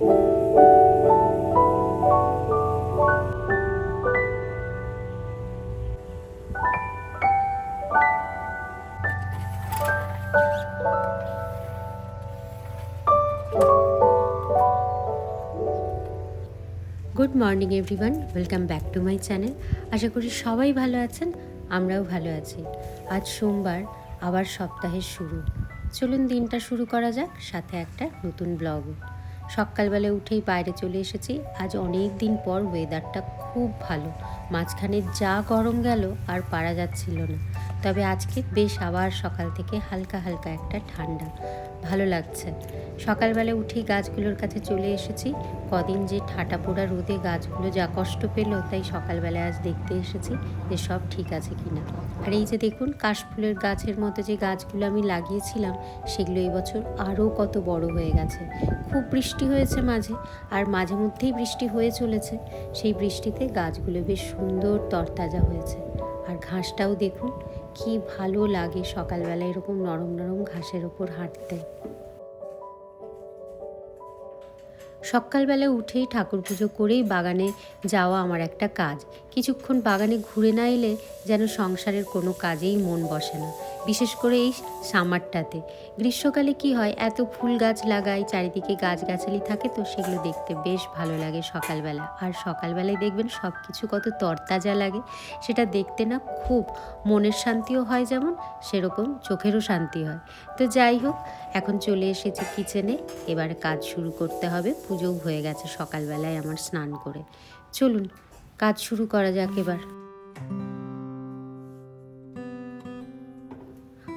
Good morning everyone welcome back to my channel আশা করি সবাই ভালো আছেন, আমরাও ভালো আছি। আজ সোমবার, আবার সপ্তাহের শুরু। চলুন দিনটা শুরু করা যাক, সাথে একটা নতুন ব্লগ সকালবেলা উঠেই বাইরে চলে এসেছি। আজ অনেক দিন পর ওয়েদারটা খুব ভালো। মাঝখানে যা গরম গেল আর পারা যাচ্ছিল না। তবে আজকে বেশ আবার সকাল থেকে হালকা হালকা একটা ঠান্ডা। ভালো লাগছে। সকালবেলা উঠেই গাছগুলোর কাছে চলে এসেছি। কদিন যে ঠাটা পোড়া রোদে গাছগুলো যা কষ্ট পেল, তাই সকালবেলা আজ দেখতে এসেছি যে সব ঠিক আছে কিনা। আর এই যে দেখুন, কাশফুলের গাছের মতো যে গাছগুলো আমি লাগিয়েছিলাম, সেগুলো এই বছর আরও কত বড় হয়ে গেছে। খুব বৃষ্টি হয়েছে মাঝে, আর মাঝে মধ্যেই বৃষ্টি হয়ে চলেছে। সেই বৃষ্টিতে গাছগুলো বেশ সুন্দর তরতাজা হয়েছে। আর ঘাসটাও দেখুন কি ভালো লাগে সকালবেলা এরকম নরম নরম ঘাসের ওপর হাঁটতে। সকালবেলা উঠেই ঠাকুর পুজো করেই বাগানে যাওয়া আমার একটা কাজ। কিছুক্ষণ বাগানে ঘুরে না এলে যেন সংসারের কোনো কাজেই মন বসে না। বিশেষ করে এই সামারটাতে। গ্রীষ্মকালে কি হয়, এত ফুল গাছ লাগাই চারিদিকে গাছগাছালি থাকে তো সেগুলো দেখতে বেশ ভালো লাগে সকালবেলা। আর সকালবেলায় দেখবেন সব কিছু কত তরতাজা লাগে, সেটা দেখতে না খুব মনের শান্তিও হয় যেমন, সেরকম চোখেরও শান্তি হয়। তো যাই হোক, এখন চলে এসেছি কিচেনে, এবার কাজ শুরু করতে হবে, পুজোও হয়ে গেছে সকালবেলায় আমার স্নান করে। চলুন, কাজ শুরু করা যাক এবার।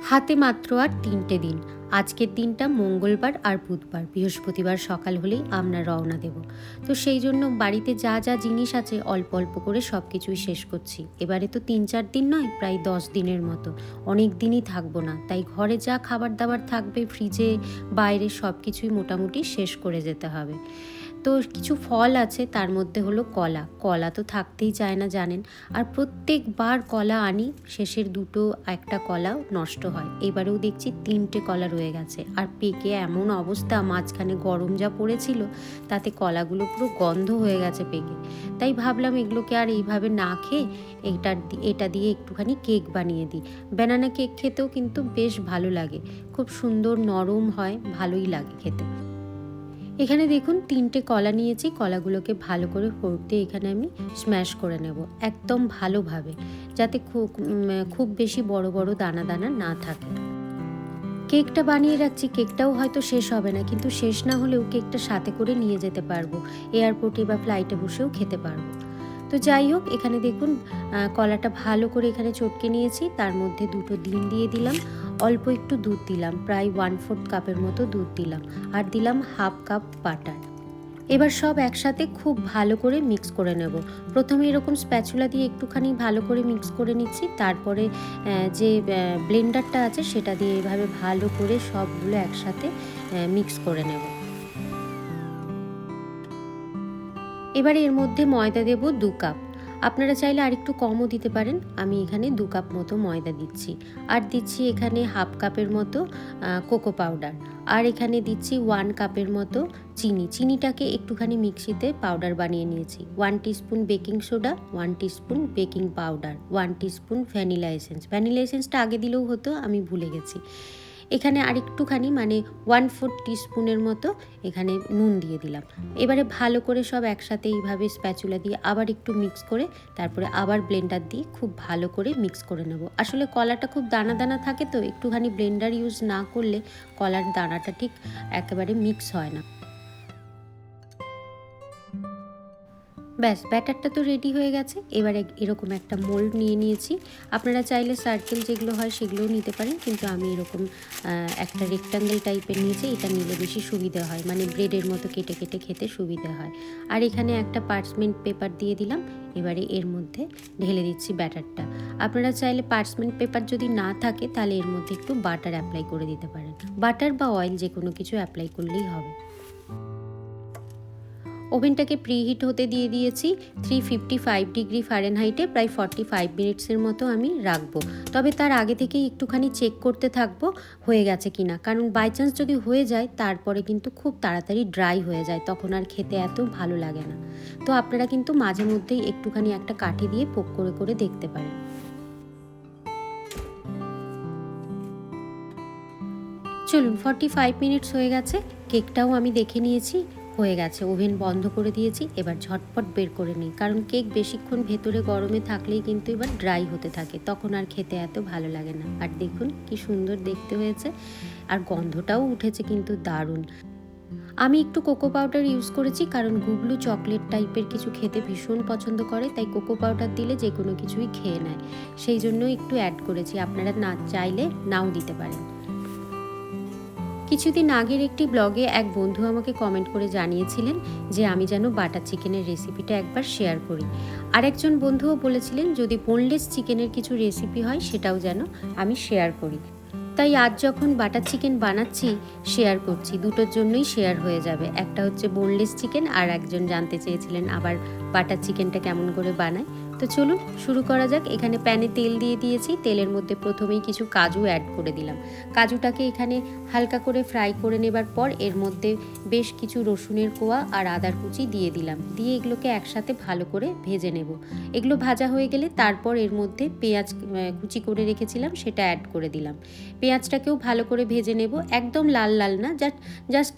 হাতে মাত্র আর তিনটে দিন। আজকের দিনটা মঙ্গলবার আর বুধবার। বৃহস্পতিবার সকাল হলেই আমরা রওনা দেব। তো সেই জন্য বাড়িতে যা যা জিনিস আছে অল্প অল্প করে সব কিছুই শেষ করছি। এবারে তো তিন চার দিন নয়, প্রায় দশ দিনের মতো। অনেক দিনই থাকব না। তাই ঘরে যা খাবার দাবার থাকবে ফ্রিজে বাইরে সব কিছুই মোটামুটি শেষ করে যেতে হবে। তো কিছু ফল আছে, তার মধ্যে হলো কলা। কলা তো থাকতেই চায় না, জানেন। আর প্রত্যেকবার কলা আনি, শেষের দুটো একটা কলাও নষ্ট হয়। এবারেও দেখছি তিনটে কলা রয়ে গেছে। আর পেকে এমন অবস্থা, মাঝখানে গরম যা পড়েছিল, তাতে কলাগুলো পুরো গন্ধ হয়ে গেছে পেকে। তাই ভাবলাম এগুলোকে আর এইভাবে না খেয়ে এটা এটা দিয়ে একটুখানি কেক বানিয়ে দিই। ব্যানানা কেক খেতেও কিন্তু বেশ ভালো লাগে। খুব সুন্দর নরম হয়, ভালোই লাগে খেতে। এখানে দেখুন তিনটে কলা নিয়েছি, কলাগুলোকে ভালো করে ফোড়তে এখানে আমি স্ম্যাশ করে নেব, একদম ভালোভাবে, যাতে খুব খুব বেশি বড় বড় দানা দানা না থাকে। কেকটা বানিয়ে রাখছি, কেকটাও হয়তো শেষ হবে না, কিন্তু শেষ না হলেও কেকটা সাথে করে নিয়ে যেতে পারব এয়ারপোর্টে বা ফ্লাইটে বসেও খেতে পারব। তো যাই হোক, এখানে দেখুন কলাটা ভালো করে এখানে চটকে নিয়েছি, তার মধ্যে দুটো ডিম দিয়ে দিলাম অল্প একটু দুধ দিলাম, প্রায় ওয়ান ফোর্থ কাপের মতো দুধ দিলাম, আর দিলাম হাফ কাপ বাটার এবার সব একসাথে খুব ভালো করে মিক্স করে নেব। প্রথমে এরকম স্প্যাচুলা দিয়ে একটুখানি ভালো করে মিক্স করে নিচ্ছি, তারপরে যে ব্লেন্ডারটা আছে সেটা দিয়ে এভাবে ভালো করে সবগুলো একসাথে মিক্স করে নেব। এবার এর মধ্যে ময়দা দেব দু কাপ আপনারা চাইলে আরেকটু কমও দিতে পারেন। আমি এখানে দু কাপ মতো ময়দা দিচ্ছি। আর দিচ্ছি এখানে হাফ কাপের মতো কোকো পাউডার। আর এখানে দিচ্ছি ওয়ান কাপের মতো চিনি। চিনিটাকে একটুখানি মিক্সিতে পাউডার বানিয়ে নিয়েছি। One teaspoon baking soda, one teaspoon baking powder, one teaspoon vanilla essence. Vanilla এসেন্সটা আগে দিলেও হতো, আমি ভুলে গেছি। এখানে আরেকটুখানি মানে ওয়ান ফোর টিস্পুনের মতো এখানে নুন দিয়ে দিলাম। এবারে ভালো করে সব একসাথে এইভাবে স্প্যাচুলা দিয়ে আবার একটু মিক্স করে, তারপরে আবার ব্লেন্ডার দিয়ে খুব ভালো করে মিক্স করে নেব। আসলে কলাটা খুব দানা দানা থাকে তো, একটুখানি ব্লেন্ডার ইউজ না করলে কলার দানাটা ঠিক একেবারে মিক্স হয় না। ব্যাস, ব্যাটারটা তো রেডি হয়ে গেছে। এবারে এরকম একটা মোল্ড নিয়ে নিয়েছি। আপনারা চাইলে সার্কেল যেগুলো হয় সেগুলোও নিতে পারেন, কিন্তু আমি এরকম একটা রেক্টাঙ্গেল টাইপের নিয়েছি, এটা নিলে বেশি সুবিধা হয়। মানে ব্রেডের মতো কেটে কেটে খেতে সুবিধা হয়। আর এখানে একটা পার্চমেন্ট পেপার দিয়ে দিলাম। এবারে এর মধ্যে ঢেলে দিচ্ছি ব্যাটারটা। আপনারা চাইলে পার্চমেন্ট পেপার যদি না থাকে, তাহলে এর মধ্যে একটু বাটার অ্যাপ্লাই করে দিতে পারেন। বাটার বা অয়েল যে কোনো কিছু অ্যাপ্লাই করলেই হবে। ওভেনটাকে প্রিহিট হতে দিয়ে দিয়েছি। থ্রি ফিফটি ফাইভ ডিগ্রি ফারেনহাইটে প্রায় ফর্টি ফাইভ মিনিটসের মতো আমি রাখব। তবে তার আগে থেকেই একটুখানি চেক করতে থাকব হয়ে গেছে কিনা। কারণ বাই চান্স যদি হয়ে যায়, তারপরে কিন্তু খুব তাড়াতাড়ি ড্রাই হয়ে যায়। তখন আর খেতে এত ভালো লাগে না। তো আপনারা কিন্তু মাঝে মধ্যেই একটুখানি একটা কাঠি দিয়ে পোক করে করে দেখতে পারেন। চলুন ফর্টি ফাইভ মিনিটস হয়ে গেছে। কেকটাও আমি দেখে নিয়েছি। হয়ে গেছে। ওভেন বন্ধ করে দিয়েছি, এবার ঝটপট বের করে নিই। কারণ কেক বেশিক্ষণ ভেতরে গরমে থাকলেই কিন্তু এবার ড্রাই হতে থাকে, তখন আর খেতে এত ভালো লাগে না। আর দেখুন, কি সুন্দর দেখতে হয়েছে। আর গন্ধটাও উঠেছে কিন্তু দারুণ। আমি একটু কোকো পাউডার ইউজ করেছি, কারণ গুবলু চকলেট টাইপের কিছু খেতে ভীষণ পছন্দ করে, তাই কোকো পাউডার দিলে যে কোনো কিছুই খেয়ে নেয়। সেই জন্য একটু অ্যাড করেছি, আপনারা না চাইলে নাও দিতে পারেন। কিছুদিন আগের একটি ব্লগে এক বন্ধু আমাকে কমেন্ট করে জানিয়েছিলেন যে আমি যেন বাটার চিকেনের রেসিপিটা একবার শেয়ার করি। আরেকজন বন্ধুও বলেছিলেন, যদি বোনলেস চিকেনের কিছু রেসিপি হয়, সেটাও যেন আমি শেয়ার করি। তাই আজ যখন বাটার চিকেন বানাচ্ছি শেয়ার করছি, দুটোর জন্যই শেয়ার হয়ে যাবে। একটা হচ্ছে বোনলেস চিকেন আর একজন জানতে চেয়েছিলেন আবার বাটার চিকেনটা কেমন করে বানায়। তো চলুন শুরু করা যাক। এখানে প্যানে তেল দিয়ে দিয়েছি। তেলের মধ্যে প্রথমেই কিছু কাজু অ্যাড করে দিলাম। কাজুটাকে এখানে হালকা করে ফ্রাই করে নেবার পর এর মধ্যে বেশ কিছু রসুনের কোয়া আর আদার কুচি দিয়ে দিলাম। দিয়ে এগুলোকে একসাথে ভালো করে ভেজে নেব। এগুলো ভাজা হয়ে গেলে তারপর এর মধ্যে পেঁয়াজ কুচি করে রেখেছিলাম, সেটা অ্যাড করে দিলাম। পেঁয়াজটাকেও ভালো করে ভেজে নেব। একদম লাল লাল না, জাস্ট জাস্ট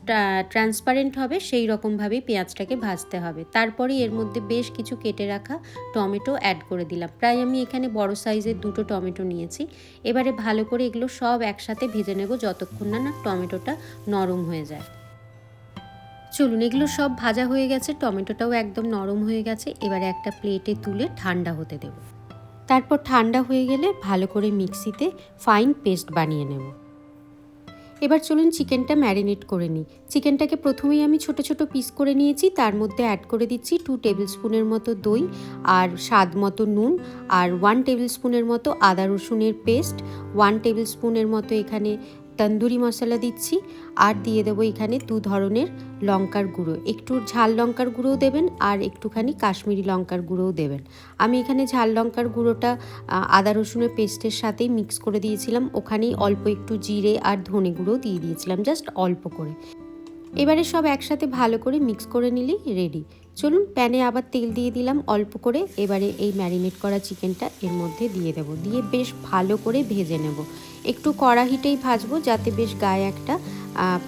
ট্রান্সপারেন্ট হবে। সেই রকমভাবেই পেঁয়াজটাকে ভাজতে হবে। তারপরে এর মধ্যে বেশ কিছু কেটে রাখা টমেটো অ্যাড করে দিলাম। প্রায় আমি এখানে বড় সাইজের দুটো টমেটো নিয়েছি। এবারে ভালো করে এগুলো সব একসাথে ভেজে নেব যতক্ষণ না না টমেটোটা নরম হয়ে যায়। চলুন, এগুলো সব ভাজা হয়ে গেছে, টমেটোটাও একদম নরম হয়ে গেছে। এবারে একটা প্লেটে তুলে ঠান্ডা হতে দেব। তারপর ঠান্ডা হয়ে গেলে ভালো করে মিক্সিতে ফাইন পেস্ট বানিয়ে নেব। এবার চলুন চিকেনটা ম্যারিনেট করে নিই। চিকেনটাকে প্রথমেই আমি ছোট ছোট পিস করে নিয়েছি, তার মধ্যে অ্যাড করে দিচ্ছি টু টেবিল স্পুনের মতো দই আর স্বাদ মতো নুন আর ওয়ান টেবিল স্পুনের মতো আদা রসুনের পেস্ট ওয়ান টেবিল স্পুনের মতো এখানে তন্দুরি মশলা দিচ্ছি আর দিয়ে দেবো এখানে দু ধরনের লঙ্কার গুঁড়ো। একটু ঝাল লঙ্কার গুঁড়োও দেবেন আর একটুখানি কাশ্মীরি লঙ্কার গুঁড়োও দেবেন। আমি এখানে ঝাল লঙ্কার গুঁড়োটা আদা রসুনের পেস্টের সাথেই মিক্স করে দিয়েছিলাম। ওখানেই অল্প একটু জিরে আর ধনে গুঁড়ো দিয়ে দিয়েছিলাম, জাস্ট অল্প করে। এবারে সব একসাথে ভালো করে মিক্স করে নিলেই রেডি চলুন প্যানে আবার তেল দিয়ে দিলাম অল্প করে, এবারে এই ম্যারিনেট করা চিকেনটা এর মধ্যে দিয়ে দেব। দিয়ে বেশ ভালো করে ভেজে নেব। একটু কড়াহিটেই ভাজবো, যাতে বেশ গায়ে একটা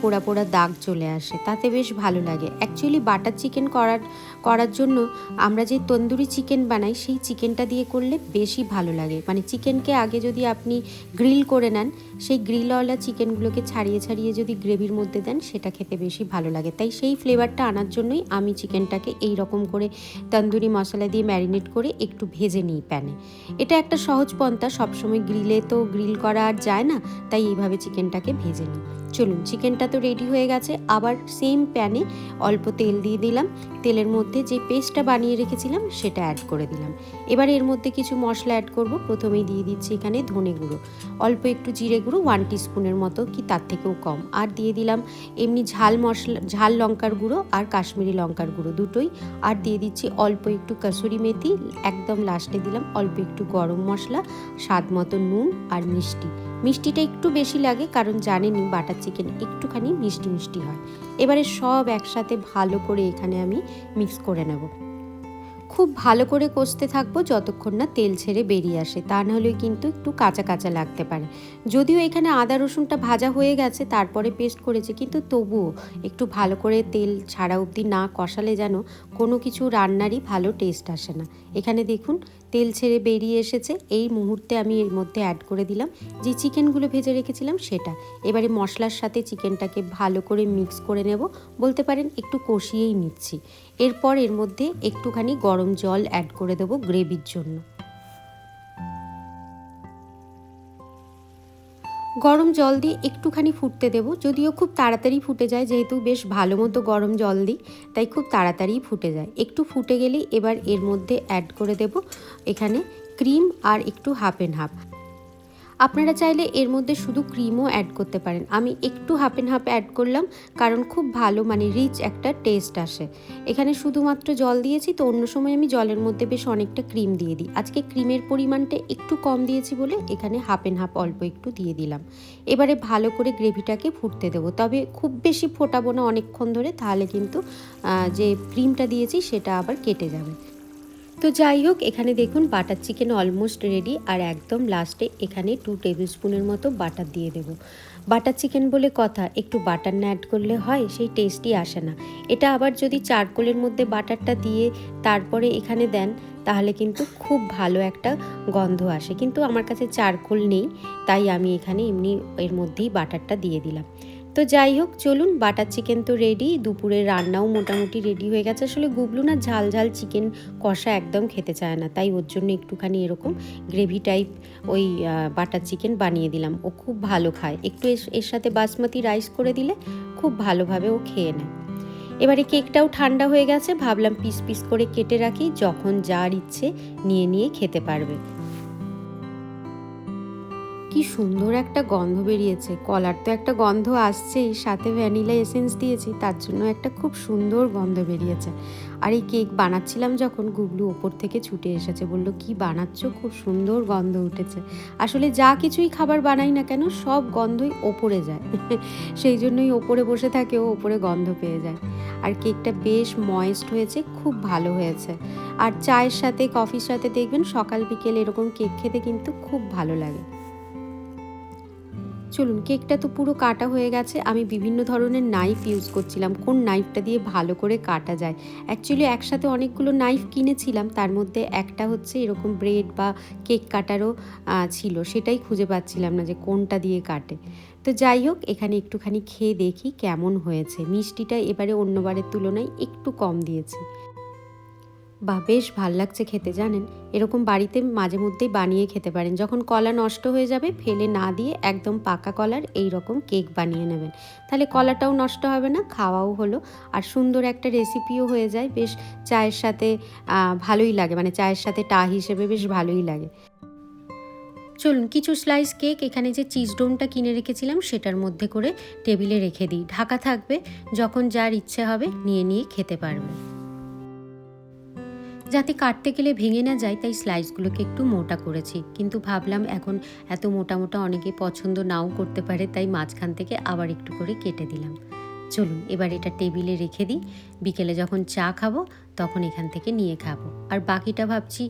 পোড়া পোড়া দাগ চলে আসে। তাতে বেশ ভালো লাগে। অ্যাকচুয়ালি বাটার চিকেন করার করার জন্য আমরা যে তন্দুরি চিকেন বানাই, সেই চিকেনটা দিয়ে করলে বেশি ভালো লাগে। মানে চিকেনকে আগে যদি আপনি গ্রিল করে নেন, সেই গ্রিলওয়ালা চিকেনগুলোকে ছাড়িয়ে ছাড়িয়ে যদি গ্রেভির মধ্যে দেন, সেটা খেতে বেশি ভালো লাগে। তাই সেই ফ্লেভারটা আনার জন্যই আমি চিকেনটাকে এই রকম করে তন্দুরি মশলা দিয়ে ম্যারিনেট করে একটু ভেজে নিই প্যানে। এটা একটা সহজ পন্থা। সবসময় গ্রিলে তো গ্রিল করা আর যায় না, তাই এইভাবে চিকেনটাকে ভেজে নিই। চলুন, চিকেনটা তো রেডি হয়ে গেছে। আবার সেম প্যানে অল্প তেল দিয়ে দিলাম। তেলের মধ্যে যে পেস্টটা বানিয়ে রেখেছিলাম, সেটা অ্যাড করে দিলাম। এবার এর মধ্যে কিছু মশলা অ্যাড করব। প্রথমেই দিয়ে দিচ্ছি এখানে ধনে গুঁড়ো। অল্প একটু জিরে গুঁড়ো ওয়ান স্পুনের মতো, কি তার থেকেও কম। আর দিয়ে দিলাম এমনি ঝাল মশলা, ঝাল লঙ্কার গুঁড়ো আর কাশ্মীরি লঙ্কার গুঁড়ো দুটোই। আর দিয়ে দিচ্ছি অল্প একটু কাসুরি মেথি। একদম লাস্টে দিলাম অল্প একটু গরম মশলা, স্বাদ মতো নুন আর মিষ্টি। মিষ্টিটা একটু বেশি লাগে, কারণ জানেনই বাটার চিকেন একটুখানি মিষ্টি মিষ্টি হয়। এবারে সব একসাথে ভালো করে এখানে আমি মিক্স করে নেব। খুব ভালো করে কষতে থাকব যতক্ষণ না তেল ছেড়ে বেরিয়ে আসে, তা নাহলে কিন্তু একটু কাঁচা কাঁচা লাগতে পারে। যদিও এখানে আদা রসুনটা ভাজা হয়ে গেছে, তারপরে পেস্ট করেছে, কিন্তু তবুও একটু ভালো করে তেল ছাড়া অবধি না কষালে যেন কোনো কিছু রান্নারই ভালো টেস্ট আসে না। এখানে দেখুন তেল ছেড়ে বেরিয়ে এসেছে। এই মুহূর্তে আমি এর মধ্যে অ্যাড করে দিলাম। যে চিকেনগুলো ভেজে রেখেছিলাম সেটা। এবারে মশলার সাথে চিকেনটাকে ভালো করে মিক্স করে নেব। বলতে পারেন একটু কষিয়েই নিচ্ছি। এরপর এর মধ্যে একটুখানি গরম জল অ্যাড করে দেবো গ্রেভির জন্য। গরম জল দিয়ে একটুখানি ফুটতে দেব। যদিও খুব তাড়াতাড়ি ফুটে যায়, যেহেতু বেশ ভালো মতো গরম জল দিই, তাই খুব তাড়াতাড়ি ফুটে যায়। একটু ফুটে গেলেই এবার এর মধ্যে অ্যাড করে দেব এখানে ক্রিম আর একটু হাফ অ্যান্ড হাফ আপনারা চাইলে এর মধ্যে শুধু ক্রিমও অ্যাড করতে পারেন। আমি একটু হাফ অ্যান্ড হাফ অ্যাড করলাম, কারণ খুব ভালো মানে রিচ একটা টেস্ট আসে। এখানে শুধুমাত্র জল দিয়েছি, তো অন্য সময় আমি জলের মধ্যে বেশ অনেকটা ক্রিম দিয়ে দিই। আজকে ক্রিমের পরিমাণটা একটু কম দিয়েছি বলে এখানে হাফ অ্যান্ড হাফ অল্প একটু দিয়ে দিলাম। এবারে ভালো করে গ্রেভিটাকে ফুটতে দেবো। তবে খুব বেশি ফোটাবো না অনেকক্ষণ ধরে, তাহলে কিন্তু যে ক্রিমটা দিয়েছি, সেটা আবার কেটে যাবে। তো যাই হোক, এখানে দেখুন বাটার চিকেন অলমোস্ট রেডি আর একদম লাস্টে এখানে টু টেবিল স্পুনের মতো বাটার দিয়ে দেবো। বাটার চিকেন বলে কথা, একটু বাটার না অ্যাড করলে হয়, সেই টেস্টই আসে না। এটা আবার যদি চারকোলের মধ্যে বাটারটা দিয়ে তারপরে এখানে দেন, তাহলে কিন্তু খুব ভালো একটা গন্ধ আসে। কিন্তু আমার কাছে চারকোল নেই, তাই আমি এখানে এমনি এর মধ্যেই বাটারটা দিয়ে দিলাম। তো যাই হোক, চলুন বাটার চিকেন তো রেডি দুপুরের রান্নাও মোটামুটি রেডি হয়ে গেছে। আসলে গুবলু না ঝাল ঝাল চিকেন কষা একদম খেতে চায় না, তাই ওর জন্য একটুখানি এরকম গ্রেভি টাইপ ওই বাটার চিকেন বানিয়ে দিলাম। ও খুব ভালো খায়। একটু এর সাথে বাসমতি রাইস করে দিলে খুব ভালোভাবে ও খেয়ে নেয়। এবারে কেকটাও ঠান্ডা হয়ে গেছে, ভাবলাম পিস পিস করে কেটে রাখি, যখন যার ইচ্ছে নিয়ে নিয়ে খেতে পারবে। কি সুন্দর একটা গন্ধ বেরিয়েছে। কলার তো একটা গন্ধ আসছেই, সাথে ভ্যানিলা এসেন্স দিয়েছি, তার জন্য একটা খুব সুন্দর গন্ধ বেরিয়েছে। আর এই কেক বানাচ্ছিলাম যখন গুগলু ওপর থেকে ছুটে এসেছে, বলল, কি বানাচ্ছ? খুব সুন্দর গন্ধ উঠেছে। আসলে যা কিছুই খাবার বানাই না কেন, সব গন্ধই ওপরে যায়। সেই জন্যই ওপরে বসে থাকে, ও ওপরে গন্ধ পেয়ে যায়। আর কেকটা বেশ ময়েস্ট হয়েছে, খুব ভালো হয়েছে। আর চায়ের সাথে, কফির সাথে দেখবেন সকাল বিকেল এরকম কেক খেতে কিন্তু খুব ভালো লাগে। চলুন, কেকটা তো পুরো কাটা হয়ে গেছে। আমি বিভিন্ন ধরনের নাইফ ইউজ করছিলাম। কোন নাইফটা দিয়ে ভালো করে কাটা যায়? অ্যাকচুয়ালি একসাথে অনেকগুলো নাইফ কিনেছিলাম। তার মধ্যে একটা হচ্ছে এরকম ব্রেড বা কেক কাটারও ছিল। সেটাই খুঁজে পাচ্ছিলাম না যে কোনটা দিয়ে কাটে। তো যাই হোক, এখানে একটুখানি খেয়ে দেখি কেমন হয়েছে। মিষ্টিটা এবারে অন্যবারের তুলনায় একটু কম দিয়েছি। বা বেশ ভালো লাগছে খেতে, জানেন? এরকম বাড়িতে মাঝে মধ্যেই বানিয়ে খেতে পারেন। যখন কলা নষ্ট হয়ে যাবে, ফেলে না দিয়ে একদম পাকা কলার এই রকম কেক বানিয়ে নেবেন। তাহলে কলাটাও নষ্ট হবে না, খাওয়াও হলো। আর সুন্দর একটা রেসিপিও হয়ে যায়, বেশ চায়ের সাথে ভালোই লাগে। মানে চায়ের সাথে টা হিসেবে বেশ ভালোই লাগে। চলুন, কিছু স্লাইস কেক এখানে যে চিজ ডোমটা কিনে রেখেছিলাম, সেটার মধ্যে করে টেবিলে রেখে দিই। ঢাকা থাকবে, যখন যার ইচ্ছে হবে, নিয়ে নিয়ে খেতে পারবে। যাতে কাটতে গেলে ভেঙে না যায়, তাই স্লাইসগুলোকে একটু মোটা করেছি। কিন্তু ভাবলাম এখন এত মোটা মোটা অনেকে পছন্দ নাও করতে পারে, তাই মাঝখান থেকে আবার একটু করে কেটে দিলাম। চলুন, এবার এটা টেবিলে রেখে দিই। বিকেলে যখন চা খাব, তখন এখান থেকে নিয়ে খাব। আর বাকিটা ভাবছি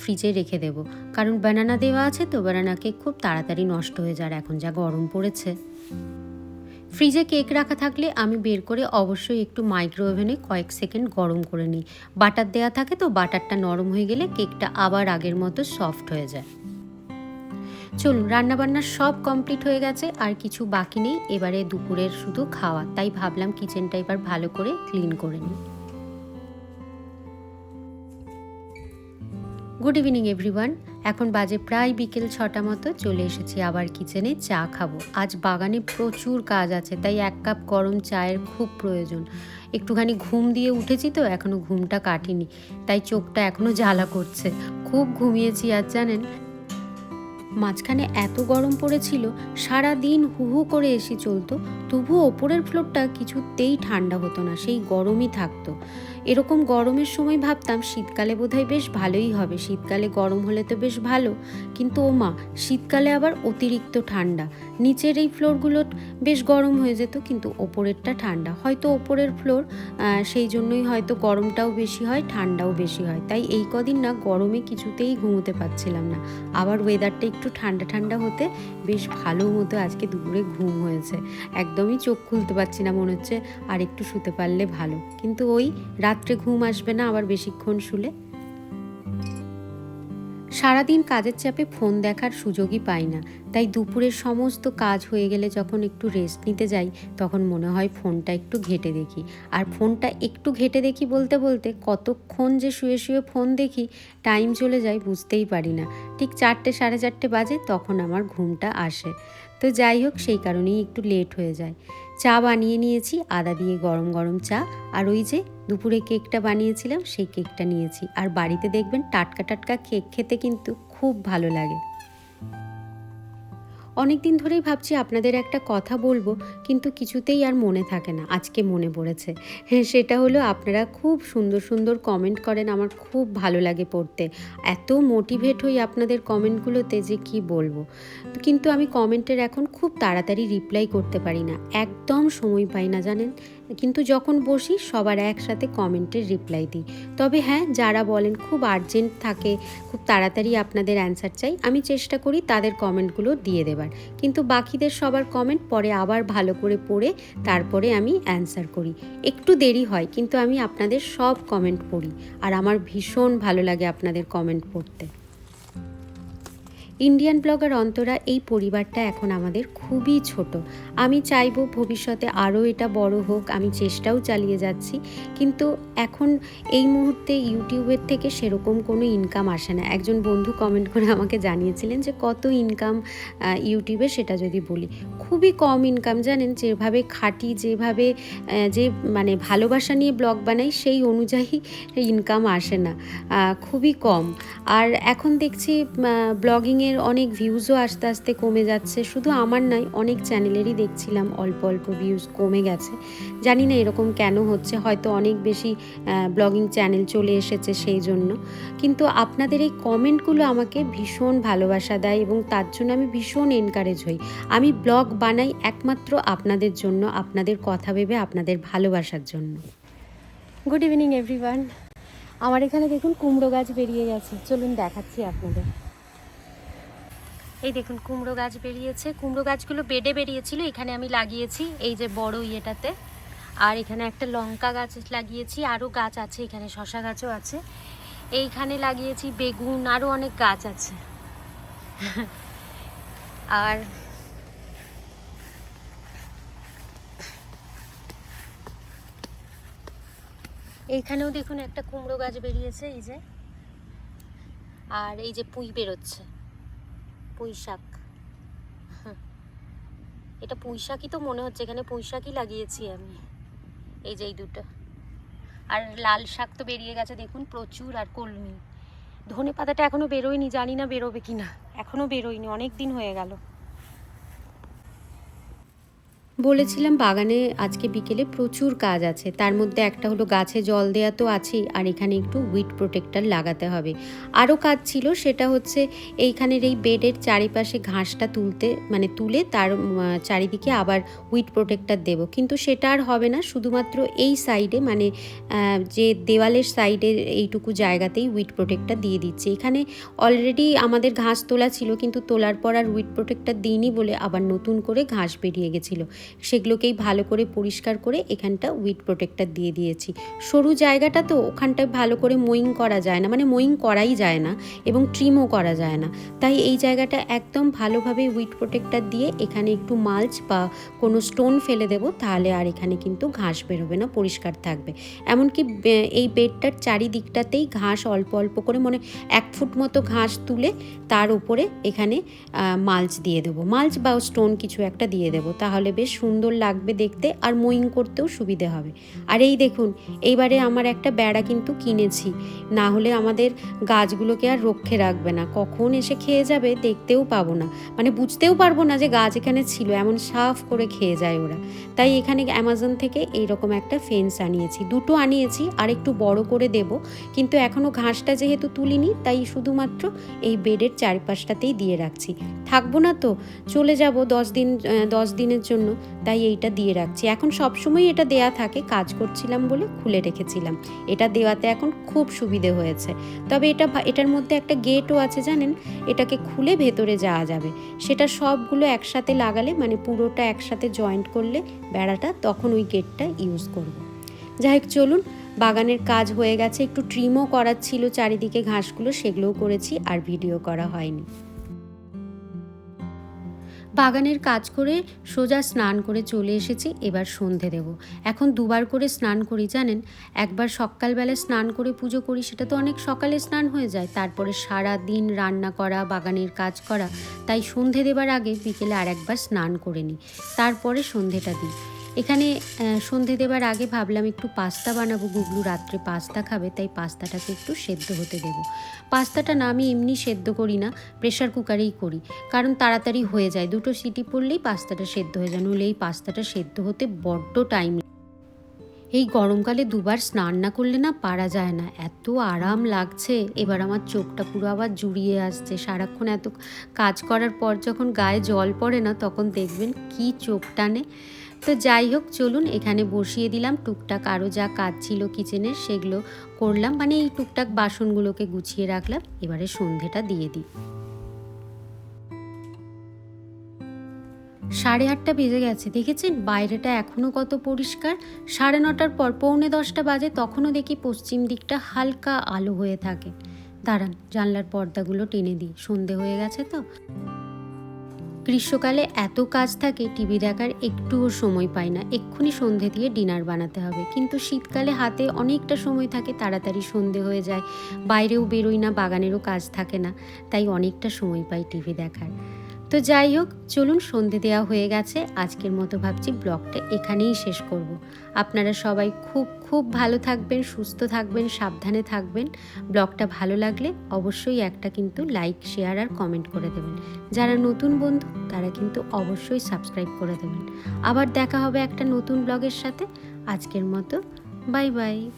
ফ্রিজে রেখে দেবো। কারণ বানানা দেওয়া আছে তো বানানাকে খুব তাড়াতাড়ি নষ্ট হয়ে যায় এখন যা গরম পড়েছে। ফ্রিজে কেক রাখা থাকলে আমি বের করে অবশ্যই একটু মাইক্রো ওভেনে কয়েক সেকেন্ড গরম করে নিই। বাটার দেওয়া থাকে তো বাটারটা নরম হয়ে গেলে কেকটা আবার আগের মতো সফট হয়ে যায়। চলুন, রান্নাবান্না সব কমপ্লিট হয়ে গেছে, আর কিছু বাকি নেই। এবারে দুপুরের শুধু খাওয়া, তাই ভাবলাম কিচেনটা এবার ভালো করে ক্লিন করে নিই। গুড ইভিনিং এভরিওয়ান এখন বাজে প্রায় বিকেল ছটা মতো, চলে এসেছি আবার কিচেনে চা খাব। আজ বাগানে প্রচুর কাজ আছে, তাই এক কাপ গরম চায়ের খুব প্রয়োজন। একটুখানি ঘুম দিয়ে উঠেছি তো এখনও ঘুমটা কাটিনি, তাই চোখটা এখনও জ্বালা করছে। খুব ঘুমিয়েছি আর জানেন? মাঝখানে এত গরম পড়েছিল সারা দিন হু হু করে এসি চলতো, তবুও ওপরের ফ্লোরটা কিছুতেই ঠান্ডা হতো না, সেই গরমই থাকতো। এরকম গরমের সময় ভাবতাম শীতকালে বোধহয় বেশ ভালোই হবে। শীতকালে গরম হলে তো বেশ ভালো। কিন্তু ও মা, শীতকালে আবার অতিরিক্ত ঠান্ডা। নিচের এই ফ্লোরগুলো বেশ গরম হয়ে যেত, কিন্তু ওপরেরটা ঠান্ডা। হয়তো ওপরের ফ্লোর সেই জন্যই হয়তো গরমটাও বেশি হয়, ঠান্ডাও বেশি হয়। তাই এই কদিন না গরমে কিছুতেই ঘুমোতে পারছিলাম না। আবার ওয়েদারটা একটু ঠান্ডা ঠান্ডা হতে বেশ ভালো মতো আজকে দুপুরে ঘুম হয়েছে। একদমই চোখ খুলতে পারছি না, মনে হচ্ছে আর একটু শুতে পারলে ভালো। কিন্তু ওই রাত্রে ঘুম আসবে না, আবার বেশিক্ষণ শুলে। সারাদিন কাজের চাপে ফোন দেখার সুযোগই পাই না। তাই দুপুরের সমস্ত কাজ হয়ে গেলে যখন একটু রেস্ট নিতে যাই, তখন মনে হয় ফোনটা একটু ঘেটে দেখি। আর ফোনটা একটু ঘেটে দেখি বলতে বলতে কতক্ষণ যে শুয়ে শুয়ে ফোন দেখি টাইম চলে যায় বুঝতেই পারি না। ঠিক চারটে, সাড়ে চারটে বাজে, তখন আমার ঘুমটা আসে। তো যাই হোক, সেই কারণেই একটু লেট হয়ে যায়। চা বানিয়ে নিয়েছি, আদা দিয়ে গরম গরম চা। আর ওই যে দুপুরে কেকটা বানিয়েছিলাম, সেই কেকটা নিয়েছি। আর বাড়িতে দেখবেন টাটকা টাটকা কেক খেতে কিন্তু খুব ভালো লাগে। অনেক দিন ধরেই ভাবছি আপনাদের একটা কথা বলব, কিন্তু কিছুতেই আর মনে থাকে না, আজকে মনে পড়েছে। হ্যাঁ সেটা হলো আপনারা খুব সুন্দর সুন্দর কমেন্ট করেন, আমার খুব ভালো লাগে পড়তে। এত মোটিভেট হই আপনাদের কমেন্টগুলোতে যে কি বলব। কিন্তু আমি কমেন্টের এখন খুব তাড়াতাড়ি রিপ্লাই করতে পারি না, একদম সময় পাই না, জানেন? কিন্তু যখন বসি, সবার একসাথে কমেন্টের রিপ্লাই দিই। তবে হ্যাঁ যারা বলেন খুব আর্জেন্ট থাকে, খুব তাড়াতাড়ি আপনাদের অ্যান্সার চাই, আমি চেষ্টা করি তাদের কমেন্টগুলো দিয়ে দেবার। কিন্তু বাকিদের সবার কমেন্ট পরে আবার ভালো করে পড়ে তারপরে আমি অ্যান্সার করি। একটু দেরি হয়, কিন্তু আমি আপনাদের সব কমেন্ট পড়ি। আর আমার ভীষণ ভালো লাগে আপনাদের কমেন্ট পড়তে। ইন্ডিয়ান ব্লগার অন্তরা, এই পরিবারটা এখন আমাদের খুবই ছোট। আমি চাইব ভবিষ্যতে আরও এটা বড় হোক, আমি চেষ্টাও চালিয়ে যাচ্ছি। কিন্তু এখন এই মুহূর্তে ইউটিউবের থেকে সেরকম কোনো ইনকাম আসে না। একজন বন্ধু কমেন্ট করে আমাকে জানিয়েছিলেন যে, কত ইনকাম ইউটিউবে? সেটা যদি বলি। খুবই কম ইনকাম জানেন? যেভাবে খাটি, যেভাবে যে মানে ভালোবাসা নিয়ে ব্লগ বানাই, সেই অনুযায়ী ইনকাম আসে না। খুবই কম। আর এখন দেখছি ব্লগিংয়ের অনেক ভিউজও আস্তে আস্তে কমে যাচ্ছে। শুধু আমার নয়, অনেক চ্যানেলেরই দেখছিলাম অল্প অল্প ভিউজ কমে গেছে। জানি না এরকম কেন হচ্ছে, হয়তো অনেক বেশি ব্লগিং চ্যানেল চলে এসেছে সেই জন্য। কিন্তু আপনাদের এই কমেন্টগুলো আমাকে ভীষণ ভালোবাসা দেয় এবং তার জন্য আমি ভীষণ এনকারেজ হই। আমি ব্লগ বানাই একমাত্র আপনাদের জন্য, আপনাদের কথা ভেবে, আপনাদের ভালোবাসার জন্য। গুড ইভিনিং এভরিওয়ান আমার এখানে দেখুন কুমড়ো গাছ বেরিয়ে গেছে। চলুন দেখাচ্ছি আপনাদের। এই দেখুন, কুমড়ো গাছ বেরিয়েছে। কুমড়ো গাছগুলো বেডে বেরিয়েছিল, এখানে আমি লাগিয়েছি এই যে বড় ইয়েটাতে। আর এখানে একটা লঙ্কা গাছ লাগিয়েছি, আরও গাছ আছে এখানে, শশা গাছও আছে। এইখানে লাগিয়েছি বেগুন, আরও অনেক গাছ আছে। আর এইখানেও দেখুন একটা কুমড়ো গাছ বেরিয়েছে, এই যে। আর এই যে পুঁই বেরোচ্ছে। পুঁই শাক হুম। এটা পুঁইশাকই তো মনে হচ্ছে, এখানে পুঁইশাকই লাগিয়েছি আমি। এই যে এই দুটো। আর লাল শাক তো বেরিয়ে গেছে, দেখুন, প্রচুর আর কলমি। ধনে পাতাটা এখনও বেরোয়নি, জানি না বেরোবে কি না এখনও বেরোয়নি, অনেক দিন হয়ে গেল। বলেছিলাম বাগানে আজকে বিকেলে প্রচুর কাজ আছে। তার মধ্যে একটা হলো গাছে জল দেওয়া তো আছেই, আর এখানে একটু উইড প্রোটেক্টর লাগাতে হবে। আরও কাজ ছিল সেটা হচ্ছে এইখানের এই বেডের চারিপাশে ঘাসটা তুলতে মানে তুলে তার চারিদিকে আবার উইড প্রোটেক্টর দেব। কিন্তু সেটা আর হবে না, শুধুমাত্র এই সাইডে মানে যে দেওয়ালের সাইডে এইটুকু জায়গাতেই উইড প্রোটেক্টর দিয়ে দিচ্ছে। এখানে অলরেডি আমাদের ঘাস তোলা ছিল, কিন্তু তোলার পর আর উইড প্রোটেক্টর দিইনি বলে আবার নতুন করে ঘাস বেরিয়ে গেছিল। সেগুলোকেই ভালো করে পরিষ্কার করে এখানটা উইড প্রোটেক্টার দিয়ে দিয়েছি। সরু জায়গাটা তো ওখানটায় ভালো করে মোয়িং করা যায় না মানে মোয়িং করাই যায় না এবং ট্রিমও করা যায় না। তাই এই জায়গাটা একদম ভালোভাবে উইড প্রোটেক্টার দিয়ে এখানে একটু মালচ বা কোনো স্টোন ফেলে দেবো, তাহলে আর এখানে কিন্তু ঘাস বেরোবে না, পরিষ্কার থাকবে। এমনকি এই বেডটার চারিদিকটাতেই ঘাস অল্প অল্প করে মানে এক ফুট মতো ঘাস তুলে তার উপরে এখানে মালচ দিয়ে দেবো। মালচ বা স্টোন কিছু একটা দিয়ে দেবো, তাহলে বেশ সুন্দর লাগবে দেখতে আর মোয়িং করতেও সুবিধে হবে। আর এই দেখুন, এইবারে আমার একটা বেড়া কিন্তু কিনেছি। না হলে আমাদের গাছগুলোকে আর রক্ষে রাখবে না। কখন এসে খেয়ে যাবে দেখতেও পাবো না। মানে বুঝতেও পারব না যে গাছ এখানে ছিল, এমন সাফ করে খেয়ে যায় ওরা। তাই এখানে অ্যামাজন থেকে এইরকম একটা ফেন্স আনিয়েছি। দুটো আনিয়েছি, আর একটু বড় করে দেব। কিন্তু এখনও ঘাসটা যেহেতু তুলিনি, তাই শুধুমাত্র এই বেডের চারপাশটাতেই দিয়ে রাখছি। থাকব না তো, চলে যাব দশ দিন দশ দিনের জন্য। তাই এইটা দিয়ে রাখছি। এখন সবসময় এটা দেয়া থাকে, কাজ করছিলাম বলে খুলে রেখেছিলাম। এটা দেওয়াতে এখন খুব সুবিধে হয়েছে। তবে এটা এটার মধ্যে একটা গেটও আছে জানেন? এটাকে খুলে ভেতরে যাওয়া যাবে। সেটা সবগুলো একসাথে লাগালে মানে পুরোটা একসাথে জয়েন্ট করলে বেড়াটা, তখন ওই গেটটা ইউজ করব। যাই হোক, চলুন। বাগানের কাজ হয়ে গেছে। একটু ট্রিমও করার ছিল চারিদিকে ঘাসগুলো, সেগুলোও করেছি, আর ভিডিও করা হয়নি। বাগানের কাজ করে সোজা স্নান করে চলে এসেছি, এবার সন্ধে দেব। এখন দুবার করে স্নান করি, জানেন? একবার সকালবেলা স্নান করে পুজো করি, সেটা তো অনেক সকালে স্নান হয়ে যায়। তারপরে সারা দিন রান্না করা, বাগানের কাজ করা। তাই সন্ধে দেবার আগে বিকেলে আর একবার স্নান করে নিই। তারপরে সন্ধেটা দিই। এখানে সন্ধে দেবার আগে ভাবলাম একটু পাস্তা বানাবো। গুগলু রাত্রে পাস্তা খাবে, তাই পাস্তাটাকে একটু সেদ্ধ হতে দেবো। পাস্তাটা না, আমি এমনি সেদ্ধ করি না প্রেশার কুকারেই করি। কারণ তাড়াতাড়ি হয়ে যায়, দুটো সিটি পড়লেই পাস্তাটা সেদ্ধ হয়ে যায়, নইলে এই পাস্তাটা সেদ্ধ হতে বড্ড টাইম এই গরমকালে দুবার স্নান না করলে না পারা যায় না, এত আরাম লাগছে। এবার আমার চোখটা পুরো আবার জুড়িয়ে আসছে, সারাক্ষণ এত কাজ করার পর যখন গায়ে জল পড়ে না, তখন দেখবেন কি চোখ টানে। তো যাই হোক, চলুন এখানে বসিয়ে দিলাম। টুকটাক আরও যা কাজ ছিল কিচেনের সেগুলো করলাম। মানে এই টুকটাক বাসনগুলোকে গুছিয়ে রাখলাম। এবারে সন্ধেটা দিয়ে দিই। সাড়ে আটটা বেজে গেছে। দেখেছেন? বাইরেটা এখনও কত পরিষ্কার। সাড়ে নটার পর, পৌনে দশটা বাজে, তখনও দেখি পশ্চিম দিকটা হালকা আলো হয়ে থাকে। দাঁড়ান, জানলার পর্দাগুলো টেনে দিই। সন্ধে হয়ে গেছে তো। গ্রীষ্মকালে এত কাজ থাকে, টিভি দেখার একটুও সময় পাই না। এক্ষুনি সন্ধে দিয়ে ডিনার বানাতে হবে। কিন্তু শীতকালে হাতে অনেকটা সময় থাকে, তাড়াতাড়ি সন্ধে হয়ে যায়। বাইরেও বেরোই না, বাগানেরও কাজ থাকে না। তাই অনেকটা সময় পাই টিভি দেখার। তো যাই হোক, চলুন সন্ধে দেওয়া হয়ে গেছে। আজকের মতো ভাবছি ব্লগটা এখানেই শেষ করব। আপনারা সবাই খুব খুব ভালো থাকবেন, সুস্থ থাকবেন, সাবধানে থাকবেন। ব্লগটা ভালো লাগলে অবশ্যই একটা কিন্তু লাইক, শেয়ার আর কমেন্ট করে দেবেন। যারা নতুন বন্ধু, তারা কিন্তু অবশ্যই সাবস্ক্রাইব করে দেবেন। আবার দেখা হবে একটা নতুন ব্লগের সাথে। আজকের মতো, বাই বাই।